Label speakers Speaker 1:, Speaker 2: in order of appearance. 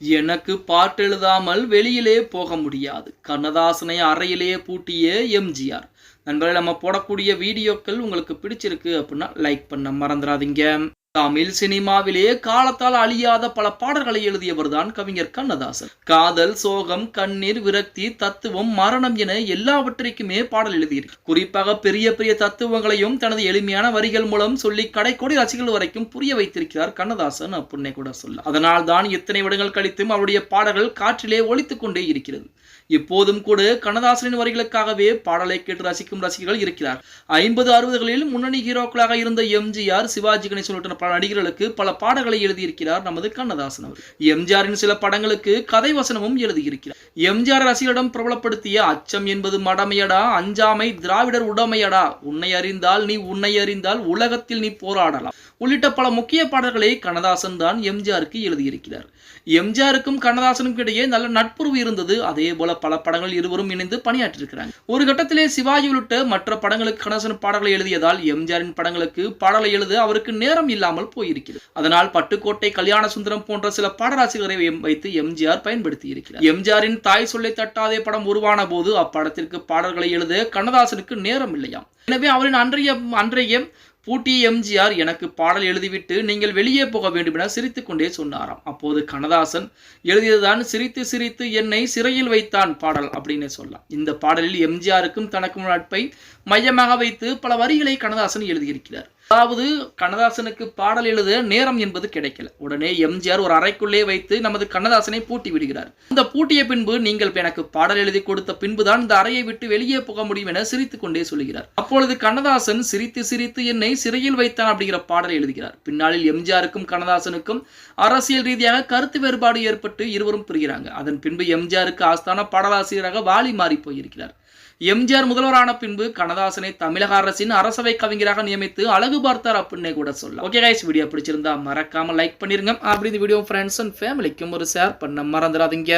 Speaker 1: எனக்கு பாட்டு எழுதாமல் வெளியிலே போக முடியாது. கண்ணதாசனை அறையிலே பூட்டிய எம்ஜிஆர். நண்பர்களே நம்ம போடக்கூடிய வீடியோக்கள் உங்களுக்கு பிடிச்சிருக்கு அப்படின்னா லைக் பண்ண மறந்துடாதீங்க. தமிழ் சினிமாவிலேயே காலத்தால் அழியாத பல பாடல்களை எழுதியவர் தான் கவிஞர் கண்ணதாசன். காதல் சோகம் கண்ணீர் விரக்தி தத்துவம் மரணம் என எல்லாவற்றிற்குமே பாடல் எழுதியிருக்கிறார் குறிப்பாக பெரிய பெரிய தத்துவங்களையும் தனது எளிமையான வரிகள் மூலம் சொல்லி கடைக்கோடி ரசிகர்கள் வரைக்கும் புரிய வைத்திருக்கிறார் கண்ணதாசன் அப்படின்னே கூட சொல்ல அதனால் தான் இத்தனை வருடங்கள் கழித்தும் அவருடைய பாடல்கள் காற்றிலே ஒழித்துக் கொண்டே இருக்கிறது. இப்போதும் கூட கண்ணதாசனின் வரிகளுக்காகவே பாடலை கேட்டு ரசிக்கும் ரசிகர்கள் இருக்கிறார். ஐம்பது அறுபதுகளில் முன்னணி ஹீரோக்களாக இருந்த எம்ஜிஆர் சிவாஜி கணேசன் பல நடிகர்களுக்கு பல பாடல்களை எழுதியிருக்கிறார் நமது கண்ணதாசன் அவர். எம்ஜிஆரின் சில படங்களுக்கு கதை வசனமும் எழுதியிருக்கிறார். எம்ஜிஆர் ரசிகரிடம் பிரபலப்படுத்திய அச்சம் என்பது மடமையடா அஞ்சாமை திராவிடர் உடமையடா. உன்னை அறிந்தால் நீ உன்னை அறிந்தால் உலகத்தில் நீ போராடலாம். உள்ளிட்ட பல முக்கிய பாடல்களை கண்ணதாசன் தான் எம்ஜிஆருக்கு எழுதியிருக்கிறார். எம்ஜிஆருக்கும் கண்ணதாசனுக்கும் இடையே நல்ல நட்புறவு இருந்தது. அதே போல பல படங்கள் இருவரும் இணைந்து பணியாற்றிருக்கிறாங்க ஒரு கட்டத்திலே சிவாஜி உள்ளிட்ட மற்ற படங்களுக்கு கண்ணதாசன் பாடல்களை எழுதியதால் எம்ஜிஆரின் படங்களுக்கு பாடலை எழுத அவருக்கு நேரம் இல்லாமல் போயிருக்கிறது. அதனால் பட்டுக்கோட்டை கல்யாண சுந்தரம் போன்ற சில பாடலாசிரியரை வைத்து எம்ஜிஆர் பயன்படுத்தி இருக்கிறார் எம்ஜிஆரின் தாய் சொல்லை தட்டாதே படம் உருவான போது அப்படத்திற்கு பாடல்களை எழுத கண்ணதாசனுக்கு நேரம் இல்லையாம். எனவே அவரின் அன்றைய அன்றைய பூட்டி எம்ஜிஆர் எனக்கு பாடல் எழுதிவிட்டு நீங்கள் வெளியே போக வேண்டும் என சிரித்து கொண்டே சொன்னாராம். அப்போது கண்ணதாசன் எழுதியதுதான் சிரித்து சிரித்து என்னை சிறையில் வைத்தான் பாடல் அப்படின்னு சொல்லலாம் இந்த பாடலில் எம்ஜிஆருக்கும் தனக்கும் நட்பை மையமாக வைத்து பல வரிகளை கண்ணதாசன் எழுதியிருக்கிறார். அதாவது கண்ணதாசனுக்கு பாடல் எழுத நேரம் என்பது கிடைக்கல. உடனே எம்ஜிஆர் ஒரு அறைக்குள்ளே வைத்து நமது கண்ணதாசனை பூட்டி விடுகிறார். இந்த பூட்டிய பின்பு நீங்கள் எனக்கு பாடல் எழுதி கொடுத்த பின்புதான் இந்த அறையை விட்டு வெளியே போக முடியும் என சிரித்துக்கொண்டே சொல்கிறார். அப்பொழுது கண்ணதாசன் சிரித்து சிரித்து என்னை சிறையில் வைத்தான் அப்படிங்கிற பாடலை எழுதுகிறார். பின்னாளில் எம்ஜிஆருக்கும் கண்ணதாசனுக்கும் அரசியல் ரீதியாக கருத்து வேறுபாடு ஏற்பட்டு இருவரும் பிரிகிறாங்க. அதன் பின்பு எம்ஜிஆருக்கு ஆஸ்தான பாடலாசிரியராக வாலி மாறி போயிருக்கிறார். எம்ஜிஆர் முதல்வரான பின்பு கண்ணதாசனை தமிழக அரசின் அரசவை கவிஞராக நியமித்து அழகு பார்த்தார் அப்படின்னே கூட சொல்லலாம். ஓகே கைஸ் வீடியோ பிடிச்சிருந்தா மறக்காம லைக் பண்ணிருங்க. அப்படி இந்த வீடியோ ஃப்ரெண்ட்ஸ் அண்ட் ஃபேமிலிக்கும் ஒரு ஷேர் பண்ண மறந்துடாதீங்க.